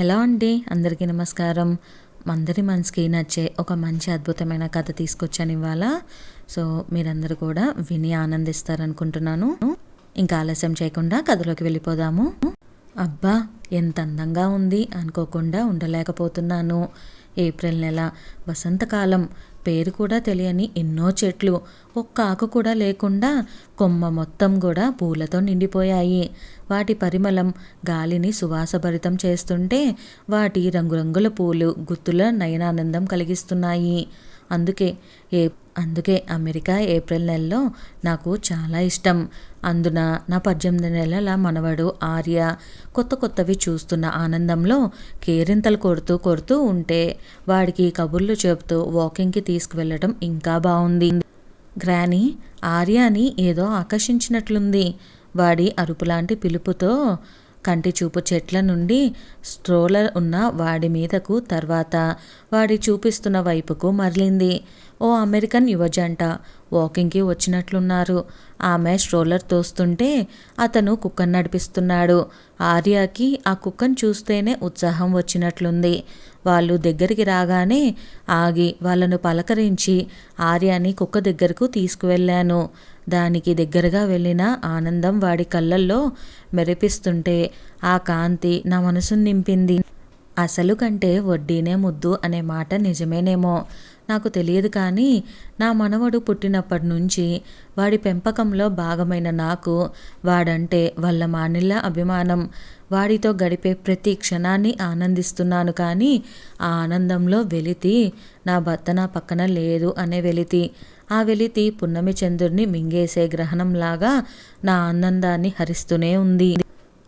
Hello అండి అందరికీ నమస్కారం. అందరి మనసుకి నచ్చే ఒక మంచి అద్భుతమైన కథ తీసుకొచ్చాను ఇవాళ. సో మీరందరూ కూడా విని ఆనందిస్తారనుకుంటున్నాను. ఇంకా ఆలస్యం చేయకుండా కథలోకి వెళ్ళిపోదాము. అబ్బా ఎంత అందంగా ఉంది అనుకోకుండా ఉండలేకపోతున్నాను. ఏప్రిల్ నెల వసంతకాలం పేరు కూడా తెలియని ఎన్నో చెట్లు. ఒక్క ఆకు కూడా లేకుండా కొమ్మ మొత్తం కూడా పూలతో నిండిపోయాయి. వాటి పరిమళం గాలిని సువాసభరితం చేస్తుంటే వాటి రంగురంగుల పూలు గుత్తుల నయనానందం కలిగిస్తున్నాయి. అందుకే ఏ అందుకే అమెరికా ఏప్రిల్ నెలలో నాకు చాలా ఇష్టం. అందున నా పద్దెనిమిది నెలల మనవడు ఆర్య కొత్త కొత్తవి చూస్తున్న ఆనందంలో కేరింతలు కొడుతూ కొడుతూ ఉంటే వాడికి కబుర్లు చెబుతూ వాకింగ్కి తీసుకువెళ్ళడం ఇంకా బాగుంది గ్రానీ ఆర్యాని ఏదో ఆకర్షించినట్లుంది. వాడి అరుపులాంటి పిలుపుతో కంటి చూపు చెట్ల నుండి స్ట్రోలర్ ఉన్న వాడి మీదకు తర్వాత వాడి చూపిస్తున్న వైపుకు మరలింది. ఓ అమెరికన్ యువజంట వాకింగ్కి వచ్చినట్లున్నారు. ఆమె స్ట్రోలర్ తోస్తుంటే అతను కుక్కను నడిపిస్తున్నాడు. ఆర్యాకి ఆ కుక్కను చూస్తేనే ఉత్సాహం వచ్చినట్లుంది. వాళ్ళు దగ్గరికి రాగానే ఆగి వాళ్ళను పలకరించి ఆర్యాని కుక్క దగ్గరకు తీసుకువెళ్ళాను. దానికి దగ్గరగా వెళ్ళిన ఆనందం వాడి కళ్ళల్లో మెరిపిస్తుంటే ఆ కాంతి నా మనసును నింపింది. అసలు కంటే వడ్డీనే ముద్దు అనే మాట నిజమేనేమో. నాకు తెలియదు కానీ నా మనవడు పుట్టినప్పటి నుంచి వాడి పెంపకంలో భాగమైన నాకు వాడంటే వాళ్ళ మానిల్ల అభిమానం. వాడితో గడిపే ప్రతి క్షణాన్ని ఆనందిస్తున్నాను కానీ ఆ ఆనందంలో వెలితి నా భర్త నా పక్కన లేదు అనే వెలితి. ఆ వెలితి పున్నమి చంద్రుడిని మింగేసే గ్రహణంలాగా నా ఆనందాన్ని హరిస్తూనే ఉంది.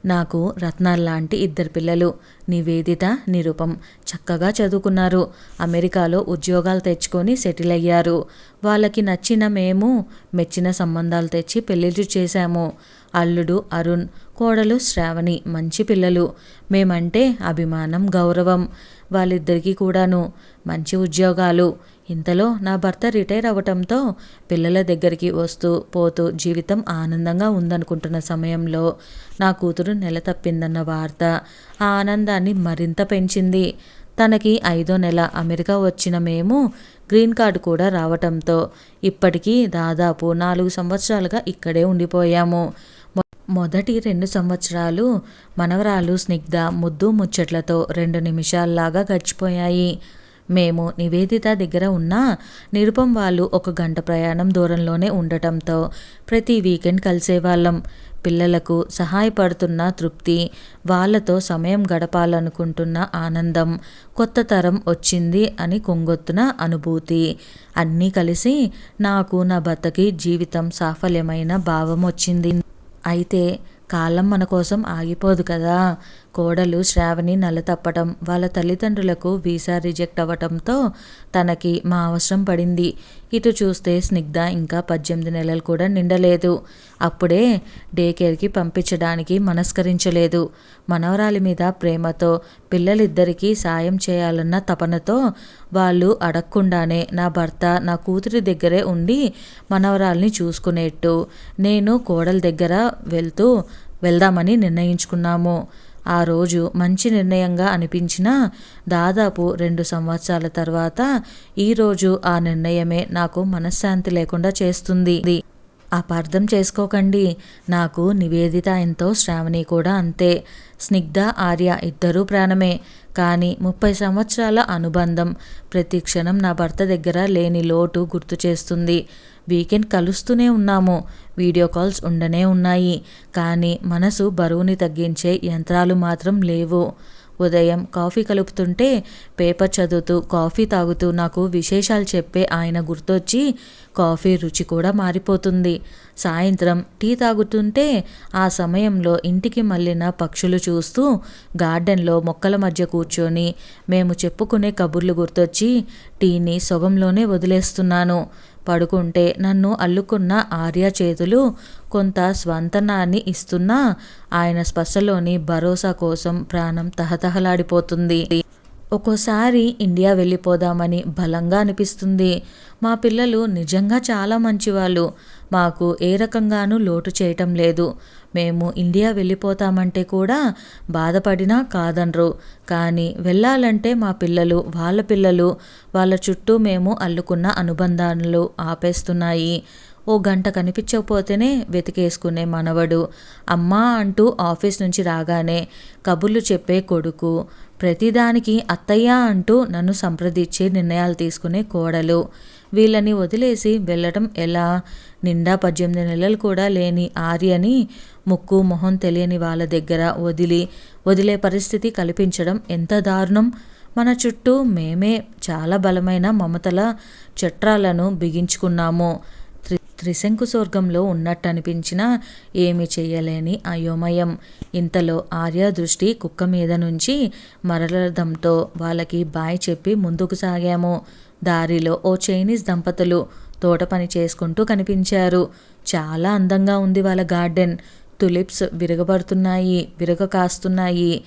నాకు రత్నాల్లాంటి ఇద్దరు పిల్లలు నివేదిత నిరుపం. చక్కగా చదువుకున్నారు. అమెరికాలో ఉద్యోగాలు తెచ్చుకొని సెటిల్ అయ్యారు. వాళ్ళకి నచ్చిన మేము మెచ్చిన సంబంధాలు తెచ్చి పెళ్ళిళ్ళు చేశాము. అల్లుడు అరుణ్ కోడలు శ్రావణి మంచి పిల్లలు. మేమంటే అభిమానం గౌరవం. వాళ్ళిద్దరికీ కూడాను మంచి ఉద్యోగాలు. ఇంతలో నా భర్త రిటైర్ అవ్వటంతో పిల్లల దగ్గరికి వస్తూ పోతూ జీవితం ఆనందంగా ఉందనుకుంటున్న సమయంలో నా కూతురు నెల తప్పిందన్న వార్త ఆ ఆనందాన్ని మరింత పెంచింది. తనకి ఐదో నెల అమెరికా వచ్చిన మేము గ్రీన్ కార్డు కూడా రావటంతో ఇప్పటికీ దాదాపు నాలుగు సంవత్సరాలుగా ఇక్కడే ఉండిపోయాము. మొదటి రెండు సంవత్సరాలు మనవరాలు స్నిగ్ధ ముద్దు ముచ్చట్లతో రెండు నిమిషాల్లాగా గడిచిపోయాయి. మేము నివేదిత దగ్గర ఉన్న నిరుపం వాళ్ళు ఒక గంట ప్రయాణం దూరంలోనే ఉండటంతో ప్రతి వీకెండ్ కలిసేవాళ్ళం. పిల్లలకు సహాయపడుతున్న తృప్తి వాళ్ళతో సమయం గడపాలనుకుంటున్న ఆనందం కొత్త తరం వచ్చింది అని కొంగొత్తున అనుభూతి. అన్నీ కలిసి నాకు నా భర్తకి జీవితం సాఫల్యమైన భావం వచ్చింది. అయితే కాలం మన కోసం ఆగిపోదు కదా. కోడలు శ్రావణి నలతప్పటం వాళ్ళ తల్లిదండ్రులకు వీసా రిజెక్ట్ అవ్వటంతో తనకి మా అవసరం పడింది. ఇటు చూస్తే స్నిగ్ధ ఇంకా పద్దెనిమిది నెలలు కూడా నిండలేదు. అప్పుడే డే కేర్కి పంపించడానికి మనస్కరించలేదు. మనవరాలి మీద ప్రేమతో పిల్లలిద్దరికీ సాయం చేయాలన్న తపనతో వాళ్ళు అడగకుండానే నా భర్త నా కూతురి దగ్గరే ఉండి మనవరాల్ని చూసుకునేట్టు నేను కోడల దగ్గర వెళ్తూ వెళ్దామని నిర్ణయించుకున్నాము. ఆ రోజు మంచి నిర్ణయంగా అనిపించిన దాదాపు రెండు సంవత్సరాల తర్వాత ఈరోజు ఆ నిర్ణయమే నాకు మనశ్శాంతి లేకుండా చేస్తుంది. అపార్థం చేసుకోకండి. నాకు నివేదిత ఎంతో శ్రావణి కూడా అంతే. స్నిగ్ధ ఆర్య ఇద్దరూ ప్రాణమే. కానీ ముప్పై సంవత్సరాల అనుబంధం ప్రతి క్షణం నా భర్త దగ్గర లేని లోటు గుర్తు చేస్తుంది. వీకెండ్ కలుస్తూనే ఉన్నాము. వీడియో కాల్స్ ఉండనే ఉన్నాయి. కానీ మనసు బరువుని తగ్గించే యంత్రాలు మాత్రం లేవు. ఉదయం కాఫీ కలుపుతుంటే పేపర్ చదువుతూ కాఫీ తాగుతూ నాకు విశేషాలు చెప్పే ఆయన గుర్తొచ్చి కాఫీ రుచి కూడా మారిపోతుంది. సాయంత్రం టీ తాగుతుంటే ఆ సమయంలో ఇంటికి మళ్ళిన పక్షులు చూస్తూ గార్డెన్లో మొక్కల మధ్య కూర్చొని మేము చెప్పుకునే కబుర్లు గుర్తొచ్చి టీని సొగంలోనే వదిలేస్తున్నాను. పడుకుంటే నన్ను అల్లుకున్న ఆర్య చేతులు కొంత స్వంతనాన్ని ఇస్తున్నా ఆయన స్పర్శలోని భరోసా కోసం ప్రాణం తహతహలాడిపోతుంది. ఒక్కోసారి ఇండియా వెళ్ళిపోదామని బలంగా అనిపిస్తుంది. మా పిల్లలు నిజంగా చాలా మంచివాళ్ళు. మాకు ఏ రకంగానూ లోటు చేయటం లేదు. మేము ఇండియా వెళ్ళిపోతామంటే కూడా బాధపడినా కాదనరు. కానీ వెళ్ళాలంటే మా పిల్లలు వాళ్ళ పిల్లలు వాళ్ళ చుట్టూ మేము అల్లుకున్న అనుబంధాలు ఆపేస్తున్నాయి. ఓ గంట కనిపించకపోతేనే వెతికేసుకునే మనవడు. అమ్మా అంటూ ఆఫీస్ నుంచి రాగానే కబుర్లు చెప్పే కొడుకు ప్రతిదానికి అత్తయ్య అంటూ నన్ను సంప్రదించే నిర్ణయాలు తీసుకునే కోడలు. వీళ్ళని వదిలేసి వెళ్ళటం ఎలా? నిండా పద్దెనిమిది నెలలు కూడా లేని ఆర్యని ముక్కు మొహం తెలియని వాళ్ళ దగ్గర వదిలి వదిలే పరిస్థితి కల్పించడం ఎంత దారుణం? మన చుట్టూ మేమే చాలా బలమైన మమతల చట్రాలను బిగించుకున్నాము. త్రి త్రిశంకు స్వర్గంలో ఉన్నట్టు అనిపించినా ఏమి చేయలేని అయోమయం. ఇంతలో ఆర్య దృష్టి కుక్క మీద నుంచి మరలడంతో వాళ్ళకి బాయ్ చెప్పి ముందుకు సాగాము. దారిలో ఓ చైనీస్ దంపతులు తోట పని చేసుకుంటూ కనిపించారు. చాలా అందంగా ఉంది వాళ్ళ గార్డెన్. తులిప్స్ విరగబడుతున్నాయి విరగ కాస్తున్నాయి.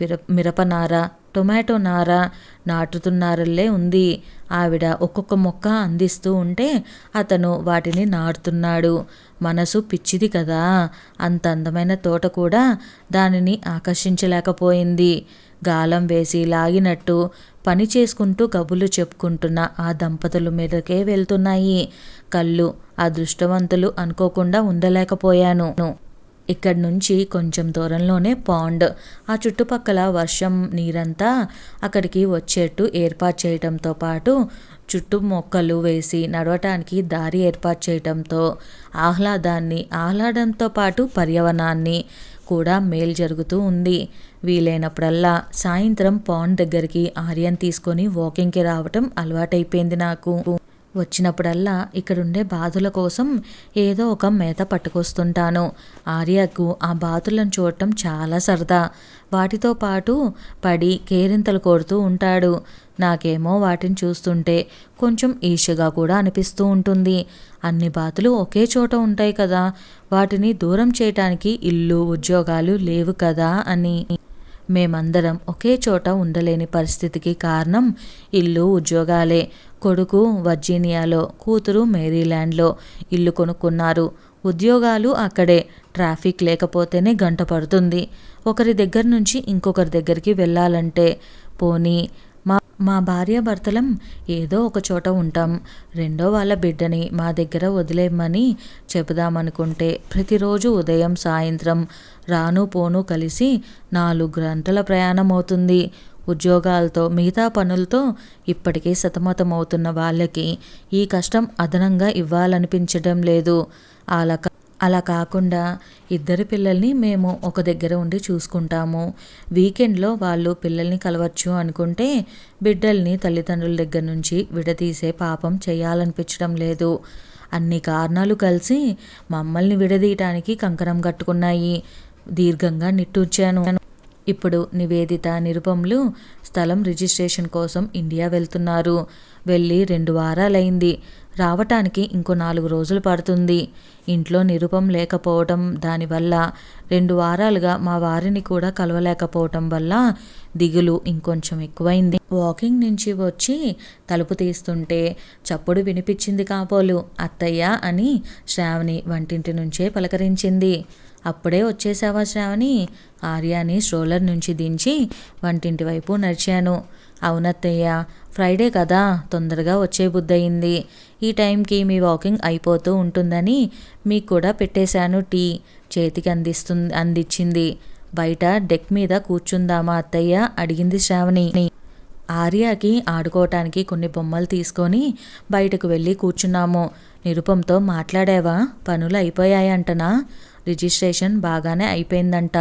మిర మిరపనార టొమాటో నార నాటుతున్నారల్లే ఉంది. ఆవిడ ఒక్కొక్క మొక్క అందిస్తూ ఉంటే అతను వాటిని నాటుతున్నాడు. మనసు పిచ్చిది కదా. అంత అందమైన తోట కూడా దానిని ఆకర్షించలేకపోయింది. గాలం వేసి లాగినట్టు పని చేసుకుంటూ కబుర్లు చెప్పుకుంటున్న ఆ దంపతుల మీదకే వెళ్తున్నాయి. కళ్ళు అదృష్టవంతులు అనుకోకుండా ఉండలేకపోయాను. ఇక్కడి నుంచి కొంచెం దూరంలోనే పాండ్. ఆ చుట్టుపక్కల వర్షం నీరంతా అక్కడికి వచ్చేట్టు ఏర్పాటు చేయడంతో పాటు చుట్టూ మొక్కలు వేసి నడవటానికి దారి ఏర్పాటు చేయడంతో ఆహ్లాదాన్ని ఆహ్లాదంతో పాటు పర్యావరణాన్ని కూడా మేలు జరుగుతూ ఉంది. వీలైనప్పుడల్లా సాయంత్రం పాండ్ దగ్గరికి ఆర్యన్ తీసుకొని వాకింగ్కి రావటం అలవాటైపోయింది నాకు. వచ్చినప్పుడల్లా ఇక్కడుండే బాతుల కోసం ఏదో ఒక మేత పట్టుకొస్తుంటాను. ఆర్యకు ఆ బాతులను చూడటం చాలా సరదా. వాటితో పాటు పడి కేరింతలు కొడుతూ ఉంటాడు. నాకేమో వాటిని చూస్తుంటే కొంచెం ఈషగా కూడా అనిపిస్తూ ఉంటుంది. అన్ని బాతులు ఒకే చోట ఉంటాయి కదా. వాటిని దూరం చేయటానికి ఇల్లు ఉద్యోగాలు లేవు కదా అని. మేమందరం ఒకే చోట ఉండలేని పరిస్థితికి కారణం ఇల్లు ఉద్యోగాలే. కొడుకు వర్జీనియాలో కూతురు మేరీల్యాండ్లో ఇల్లు కొనుక్కున్నారు. ఉద్యోగాలు అక్కడే ట్రాఫిక్ లేకపోతేనే గంట పడుతుంది. ఒకరి దగ్గర నుంచి ఇంకొకరి దగ్గరికి వెళ్ళాలంటే పోనీ మా మా భార్యాభర్తలం ఏదో ఒక చోట ఉంటాం. రెండో వాళ్ళ బిడ్డని మా దగ్గర వదిలేయమని చెబుదామనుకుంటే ప్రతిరోజు ఉదయం సాయంత్రం రాను పోను కలిసి నాలుగు గంటల ప్రయాణం అవుతుంది ఉద్యోగాలతో మిగతా పనులతో ఇప్పటికే సతమతమవుతున్న వాళ్ళకి ఈ కష్టం అదనంగా ఇవ్వాలనిపించడం లేదు. అలా అలా కాకుండా ఇద్దరు పిల్లల్ని మేము ఒక దగ్గర ఉండి చూసుకుంటాము. వీకెండ్లో వాళ్ళు పిల్లల్ని కలవచ్చు అనుకుంటే బిడ్డల్ని తల్లిదండ్రుల దగ్గర నుంచి విడదీసే పాపం చేయాలనిపించడం లేదు. అన్ని కారణాలు కలిసి మమ్మల్ని విడదీయటానికి కంకణం కట్టుకున్నాయి. దీర్ఘంగా నిట్టూర్చాను. ఇప్పుడు నివేదిత నిరుపములు స్థలం రిజిస్ట్రేషన్ కోసం ఇండియా వెళ్తున్నారు. వెళ్ళి రెండు వారాలైంది. రావటానికి ఇంకో నాలుగు రోజులు పడుతుంది. ఇంట్లో నిరుపం లేకపోవటం దానివల్ల రెండు వారాలుగా మా వారిని కూడా కలవలేకపోవటం వల్ల దిగులు ఇంకొంచెం ఎక్కువైంది. వాకింగ్ నుంచి వచ్చి తలుపు తీస్తుంటే చప్పుడు వినిపించింది కాపోలు అత్తయ్య అని శ్రావణి వంటింటి నుంచే పలకరించింది. అప్పుడే వచ్చేసావా శ్రావణి? ఆర్యాని స్ట్రోలర్ నుంచి దించి వంటింటి వైపు నడిచాను. అవునత్తయ్య ఫ్రైడే కదా తొందరగా వచ్చే బుద్ధయింది. ఈ టైంకి మీ వాకింగ్ అయిపోతూ ఉంటుందని మీకు కూడా పెట్టేశాను టీ. చేతికి అందిస్తుంది అందించింది బయట డెక్ మీద కూర్చుందామా అత్తయ్య? అడిగింది శ్రావణి. ఆర్యాకి ఆడుకోవటానికి కొన్ని బొమ్మలు తీసుకొని బయటకు వెళ్ళి కూర్చున్నాము. నిరుపంతో మాట్లాడావా? పనులు అయిపోయాయంటనా? రిజిస్ట్రేషన్ బాగానే అయిపోయిందంట.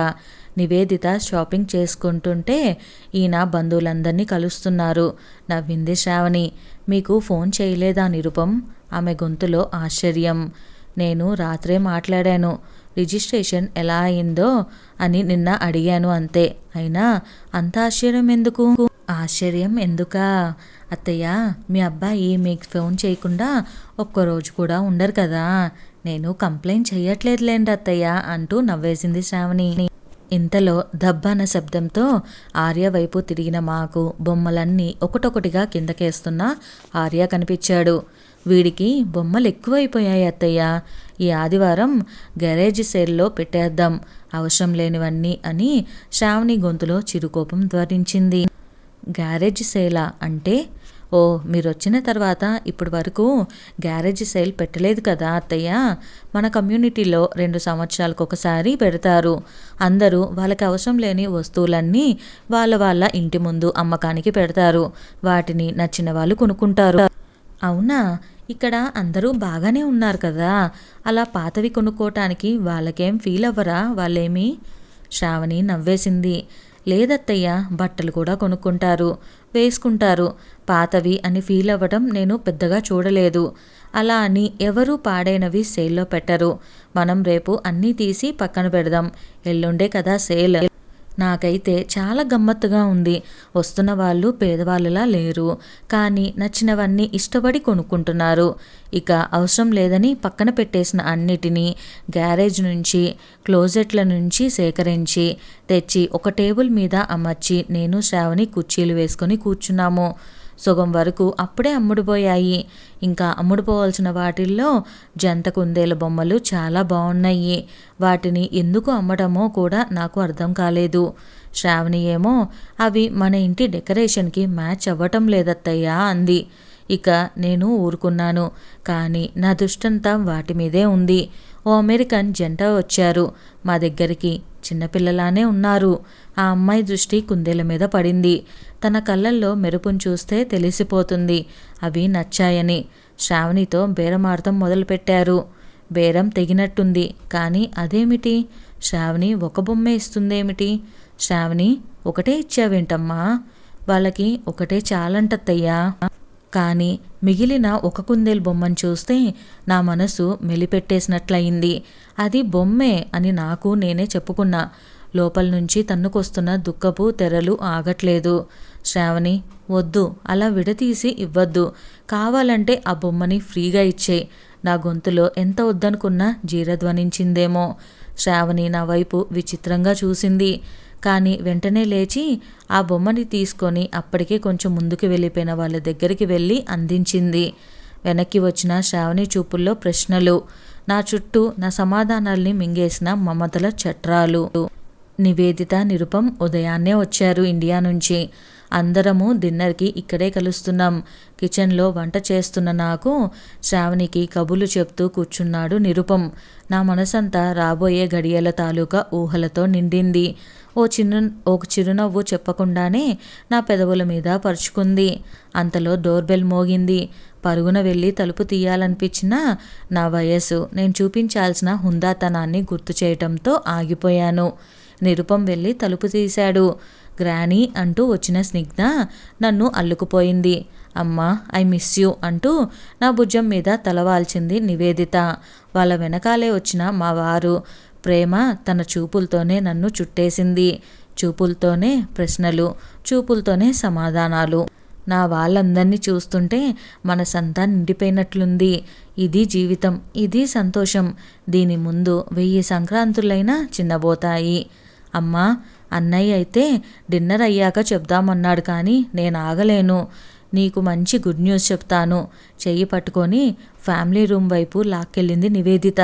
నివేదిత షాపింగ్ చేసుకుంటుంటే ఈయన బంధువులందరినీ కలుస్తున్నారు. నవ్వింది శ్రావణి. మీకు ఫోన్ చేయలేదా నిరుపం? ఆమె గొంతులో ఆశ్చర్యం. నేను రాత్రే మాట్లాడాను. రిజిస్ట్రేషన్ ఎలా అయిందో అని నిన్న అడిగాను అంతే. అయినా అంత ఆశ్చర్యం ఎందుకు? ఆశ్చర్యం ఎందుకా? అత్తయ్య మీ అబ్బాయి మీకు ఫోన్ చేయకుండా ఒక్కరోజు కూడా ఉండరు కదా? నేను కంప్లైంట్ చెయ్యట్లేదులేండి అత్తయ్య అంటూ నవ్వేసింది శ్రావణి. ఇంతలో దబ్బన శబ్దంతో ఆర్య వైపు తిరిగిన మాకు బొమ్మలన్నీ ఒకటొకటిగా కిందకేస్తున్న ఆర్య కనిపించాడు. వీడికి బొమ్మలు ఎక్కువైపోయాయి అత్తయ్య. ఈ ఆదివారం గ్యారేజ్ సేల్లో పెట్టేద్దాం అవసరం లేనివన్నీ అని శ్రావణి గొంతులో చిరుకోపం ధ్వరించింది గ్యారేజ్ సేలా అంటే ఓ మీరు వచ్చిన తర్వాత ఇప్పటి వరకు గ్యారేజ్ సేల్ పెట్టలేదు కదా అత్తయ్య. మన కమ్యూనిటీలో రెండు సంవత్సరాలకు ఒకసారి పెడతారు. అందరూ వాళ్ళకి అవసరం లేని వస్తువులన్నీ వాళ్ళ వాళ్ళ ఇంటి ముందు అమ్మకానికి పెడతారు. వాటిని నచ్చిన వాళ్ళు కొనుక్కుంటారు. అవునా? ఇక్కడ అందరూ బాగానే ఉన్నారు కదా. అలా పాతవి కొనుక్కోటానికి వాళ్ళకేం ఫీల్ అవ్వరా వాళ్ళేమి? శ్రావణి నవ్వేసింది. లేదత్తయ్య బట్టలు కూడా కొనుక్కుంటారు. వేసుకుంటారు. పాతవి అని ఫీల్ అవ్వడం నేను పెద్దగా చూడలేదు. అలా అని ఎవరూ పాడైనవి సేల్లో పెట్టరు. మనం రేపు అన్నీ తీసి పక్కన పెడదాం. ఎల్లుండే కదా సేల్. నాకైతే చాలా గమ్మత్తుగా ఉంది. వస్తున్న వాళ్ళు పేదవాళ్ళలా లేరు. కానీ నచ్చినవన్నీ ఇష్టపడి కొనుక్కుంటున్నారు. ఇక అవసరం లేదని పక్కన పెట్టేసిన అన్నిటినీ గ్యారేజ్ నుంచి క్లోజెట్ల నుంచి సేకరించి తెచ్చి ఒక టేబుల్ మీద అమర్చి నేను శ్రావణి కుర్చీలు వేసుకొని కూర్చున్నాము. సగం వరకు అప్పుడే అమ్ముడుపోయాయి. ఇంకా అమ్ముడుపోవాల్సిన వాటిల్లో జంత కుందేల బొమ్మలు చాలా బాగున్నాయి వాటిని ఎందుకు అమ్మడమో కూడా నాకు అర్థం కాలేదు. శ్రావణి ఏమో అవి మన ఇంటి డెకరేషన్కి మ్యాచ్ అవ్వటం లేదత్తయ్యా అంది. ఇక నేను ఊరుకున్నాను కానీ నా దుష్టంతా వాటి మీదే ఉంది. ఓ అమెరికన్ జంట వచ్చారు. మా దగ్గరికి చిన్నపిల్లలానే ఉన్నారు. ఆ అమ్మాయి దృష్టి కుందేల మీద పడింది. తన కళ్ళల్లో మెరుపును చూస్తే తెలిసిపోతుంది. అవి నచ్చాయని. శ్రావణితో బేరమార్థం మొదలుపెట్టారు. బేరం తెగినట్టుంది. కానీ అదేమిటి? శ్రావణి ఒక బొమ్మే ఇస్తుందేమిటి? శ్రావణి ఒకటే ఇచ్చావేంటమ్మా? వాళ్ళకి ఒకటే చాలంటత్తయ్యా. కానీ మిగిలిన ఒక కుందేలు బొమ్మను చూస్తే నా మనసు మెలిపెట్టేసినట్లయింది. అది బొమ్మే అని నాకు నేనే చెప్పుకున్నా. లోపల నుంచి తన్నుకొస్తున్న దుఃఖపు తెరలు ఆగట్లేదు. శ్రావణి వద్దు అలా విడతీసి ఇవ్వద్దు. కావాలంటే ఆ బొమ్మని ఫ్రీగా ఇచ్చే. నా గొంతులో ఎంత వద్దనుకున్నా జీరధ్వనించిందేమో. శ్రావణి నా వైపు విచిత్రంగా చూసింది. కానీ వెంటనే లేచి ఆ బొమ్మని తీసుకొని అప్పటికే కొంచెం ముందుకు వెళ్ళిపోయిన వాళ్ళ దగ్గరికి వెళ్ళి అందించింది. వెనక్కి వచ్చిన శ్రావణి చూపుల్లో ప్రశ్నలు. నా చుట్టూ నా సమాధానాల్ని మింగేసిన మమతల చట్రాలు. నివేదిత నిరుపం ఉదయాన్నే వచ్చారు ఇండియా నుంచి. అందరము డిన్నర్కి ఇక్కడే కలుస్తున్నాం. కిచెన్లో వంట చేస్తున్న నాకు శ్రావణికి కబులు చెప్తూ కూర్చున్నాడు నిరుపం. నా మనసంతా రాబోయే గడియల తాలూకా ఊహలతో నిండింది. ఓ చిన్న ఒక చిరునవ్వు చెప్పకుండానే నా పెదవుల మీద పరుచుకుంది. అంతలో డోర్ బెల్ మోగింది. పరుగున వెళ్ళి తలుపు తీయాలనిపించిన నా వయస్సు. నేను చూపించాల్సిన హుందాతనాన్ని గుర్తు చేయటంతో ఆగిపోయాను. నిరుపం వెళ్ళి తలుపు తీశాడు. గ్రానీ అంటూ వచ్చిన స్నిగ్ధ నన్ను అల్లుకుపోయింది. అమ్మా ఐ మిస్ యూ అంటూ నా భుజం మీద తలవాల్చింది నివేదిత. వాళ్ళ వెనకాలే వచ్చిన మా వారు. ప్రేమ తన చూపులతోనే నన్ను చుట్టేసింది. చూపులతోనే ప్రశ్నలు చూపులతోనే సమాధానాలు. నా వాళ్ళందరినీ చూస్తుంటే మనసంతా నిండిపోయినట్లుంది. ఇది జీవితం ఇది సంతోషం. దీని ముందు వెయ్యి సంక్రాంతులైనా చిన్నబోతాయి. అమ్మా అన్నయ్య అయితే డిన్నర్ అయ్యాక చెప్దామన్నాడు కానీ నేను ఆగలేను నీకు మంచి గుడ్ న్యూస్ చెప్తాను. చెయ్యి పట్టుకొని ఫ్యామిలీ రూమ్ వైపు లాక్కెళ్ళింది నివేదిత.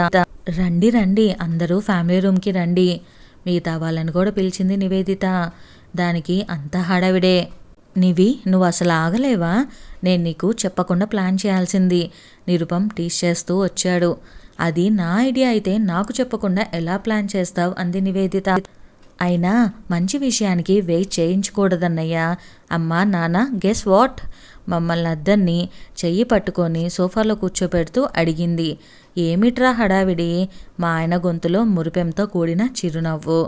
రండి రండి అందరూ ఫ్యామిలీ రూమ్కి రండి. మిగతా వాళ్ళని కూడా పిలిచింది నివేదిత. దానికి అంత హడావిడే. నివి నువ్వు అసలు ఆగలేవా? నేను నీకు చెప్పకుండా ప్లాన్ చేయాల్సింది. నిరుపం టీస్ చేస్తూ వచ్చాడు. అది నా ఐడియా అయితే నాకు చెప్పకుండా ఎలా ప్లాన్ చేస్తావు? అంది నివేదిత. అయినా మంచి విషయానికి వెయిట్ చేయించకూడదన్నయ్యా. అమ్మా నాన్న గెస్ వాట్ మమ్మల్ని అద్దరిని చెయ్యి పట్టుకొని సోఫాలో కూర్చోపెడుతూ అడిగింది. ఏమిట్రా హడావిడి? మా ఆయన గొంతులో మురిపెంతో కూడిన చిరునవ్వు.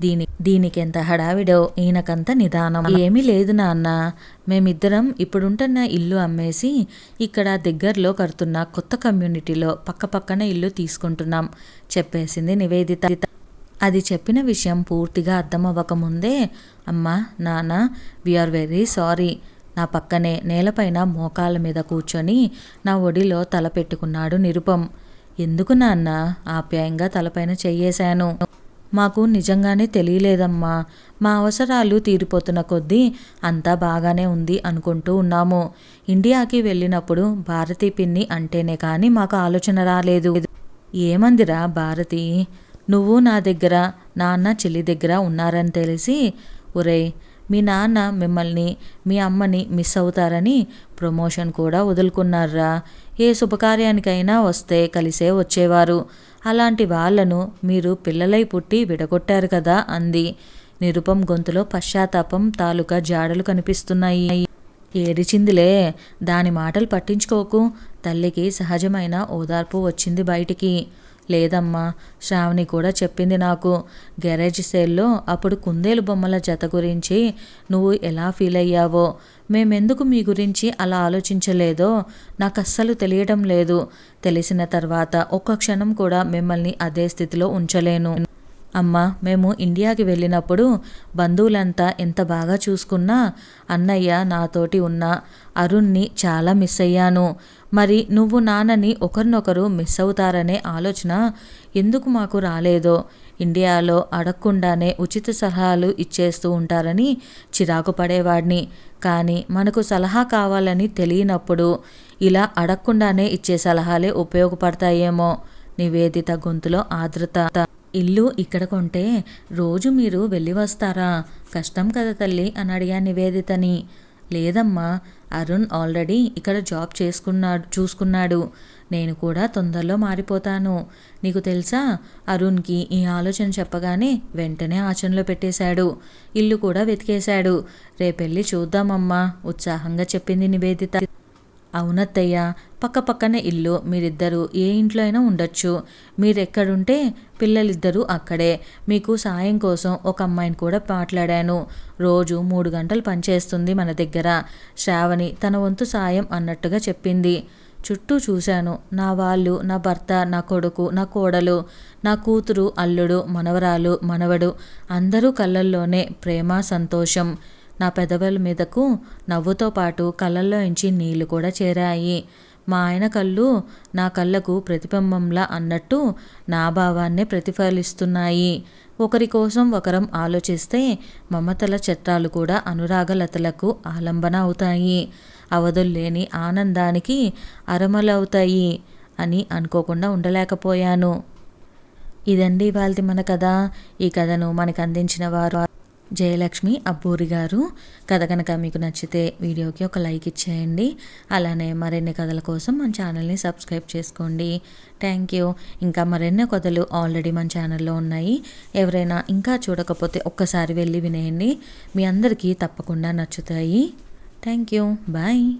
దీని దీనికెంత హడావిడో ఈయనకంత నిదానం. ఏమీ లేదు నాన్న. మేమిద్దరం ఇప్పుడుంటున్న ఇల్లు అమ్మేసి ఇక్కడ దగ్గరలో కడుతున్న కొత్త కమ్యూనిటీలో పక్కపక్కన ఇల్లు తీసుకుంటున్నాం. చెప్పేసింది నివేదిత. అది చెప్పిన విషయం పూర్తిగా అర్థమవ్వకముందే అమ్మా నాన్న వీఆర్ వెరీ సారీ నా పక్కనే నేలపైన మోకాళ్ళ మీద కూర్చొని నా ఒడిలో తల పెట్టుకున్నాడు నిరుపం. ఎందుకు నాన్న? ఆప్యాయంగా తలపైన చెయ్యేశాను. మాకు నిజంగానే తెలియలేదమ్మా. మా అవసరాలు తీరిపోతున్న కొద్దీ అంతా బాగానే ఉంది అనుకుంటూ ఉన్నాము. ఇండియాకి వెళ్ళినప్పుడు భారతి పిన్ని అంటేనే కానీ మాకు ఆలోచన రాలేదు. ఏమందిరా భారతి? నువ్వు నా దగ్గర నాన్న చెల్లి దగ్గర ఉన్నారని తెలిసి ఒరే మీ నాన్న మిమ్మల్ని మీ అమ్మని మిస్ అవుతారని ప్రమోషన్ కూడా వదులుకున్నారా? ఏ శుభకార్యానికైనా వస్తే కలిసే వచ్చేవారు. అలాంటి వాళ్ళను మీరు పిల్లలై పుట్టి విడగొట్టారు కదా అంది. నిరుపం గొంతులో పశ్చాత్తాపం తాలూకా జాడలు కనిపిస్తున్నాయి. ఏడిచిందిలే. దాని మాటలు పట్టించుకోకు. తల్లికి సహజమైన ఓదార్పు వచ్చింది బయటికి. లేదమ్మా శ్రావణి కూడా చెప్పింది నాకు. గ్యారేజ్ సేల్లో అప్పుడు కుందేలు బొమ్మల జత గురించి నువ్వు ఎలా ఫీల్ అయ్యావో మేమెందుకు మీ గురించి అలా ఆలోచించలేదో నాకు అస్సలు తెలియడం లేదు. తెలిసిన తర్వాత ఒక్క క్షణం కూడా మిమ్మల్ని అదే స్థితిలో ఉంచలేను. అమ్మ మేము ఇండియాకి వెళ్ళినప్పుడు బంధువులంతా ఎంత బాగా చూసుకున్నా అన్నయ్య నాతోటి ఉన్న అరుణ్ని చాలా మిస్ అయ్యాను. మరి నువ్వు నాన్నని ఒకరినొకరు మిస్ అవుతారనే ఆలోచన ఎందుకు మాకు రాలేదో? ఇండియాలో అడగకుండానే ఉచిత సలహాలు ఇచ్చేస్తూ ఉంటారని చిరాకు పడేవాడిని. కానీ మనకు సలహా కావాలని తెలియనప్పుడు ఇలా అడగకుండానే ఇచ్చే సలహాలే ఉపయోగపడతాయేమో. నివేదిత గొంతులో ఆర్ద్రత. ఇల్లు ఇక్కడ కొంటే రోజు మీరు వెళ్ళి వస్తారా? కష్టం కదా తల్లి అని అడిగా నివేదితని. లేదమ్మా అరుణ్ ఆల్రెడీ ఇక్కడ జాబ్ చేసుకున్నాడు చూసుకున్నాడు. నేను కూడా తొందరలో మారిపోతాను. నీకు తెలుసా? అరుణ్కి ఈ ఆలోచన చెప్పగానే వెంటనే ఆచరణలో పెట్టేశాడు. ఇల్లు కూడా వెతికేశాడు. రేపెళ్ళి చూద్దామమ్మా ఉత్సాహంగా చెప్పింది నివేదిత. అవునత్తయ్య పక్క పక్కన ఇల్లు మీరిద్దరూ ఏ ఇంట్లో అయినా ఉండొచ్చు. మీరెక్కడుంటే పిల్లలిద్దరూ అక్కడే. మీకు సాయం కోసం ఒక అమ్మాయిని కూడా మాట్లాడాను. రోజు మూడు గంటలు పనిచేస్తుంది మన దగ్గర. శ్రావణి తన వంతు సాయం అన్నట్టుగా చెప్పింది. చుట్టూ చూశాను. నా వాళ్ళు నా భర్త నా కొడుకు నా కోడలు నా కూతురు అల్లుడు మనవరాలు మనవడు అందరూ కళ్ళల్లోనే ప్రేమ సంతోషం. నా పెదవుల మీదకు నవ్వుతో పాటు కళ్ళల్లో నుంచి నీళ్ళు కూడా చేరాయి. మా ఆయన కళ్ళు నా కళ్ళకు ప్రతిబింబంలా అన్నట్టు నా భావాన్నే ప్రతిఫలిస్తున్నాయి. ఒకరి కోసం ఒకరం ఆలోచిస్తే మమతల చట్టాలు కూడా అనురాగలతలకు ఆలంబన అవుతాయి. అవధుల్లేని ఆనందానికి అరమలవుతాయి అని అనుకోకుండా ఉండలేకపోయాను. ఇదండి వాళ్ళది మన కథ. ఈ కథను మనకు అందించిన వారు జయలక్ష్మి అబ్బూరి గారు. కథ కనుక మీకు నచ్చితే వీడియోకి ఒక లైక్ ఇచ్చేయండి. అలానే మరిన్ని కథల కోసం మన ఛానల్ని సబ్స్క్రైబ్ చేసుకోండి. Thank you. ఇంకా మరిన్ని కథలు ఆల్రెడీ మన ఛానల్లో ఉన్నాయి. ఎవరైనా ఇంకా చూడకపోతే ఒక్కసారి వెళ్ళి వినేయండి. మీ అందరికీ తప్పకుండా నచ్చుతాయి. Thank you. బాయ్.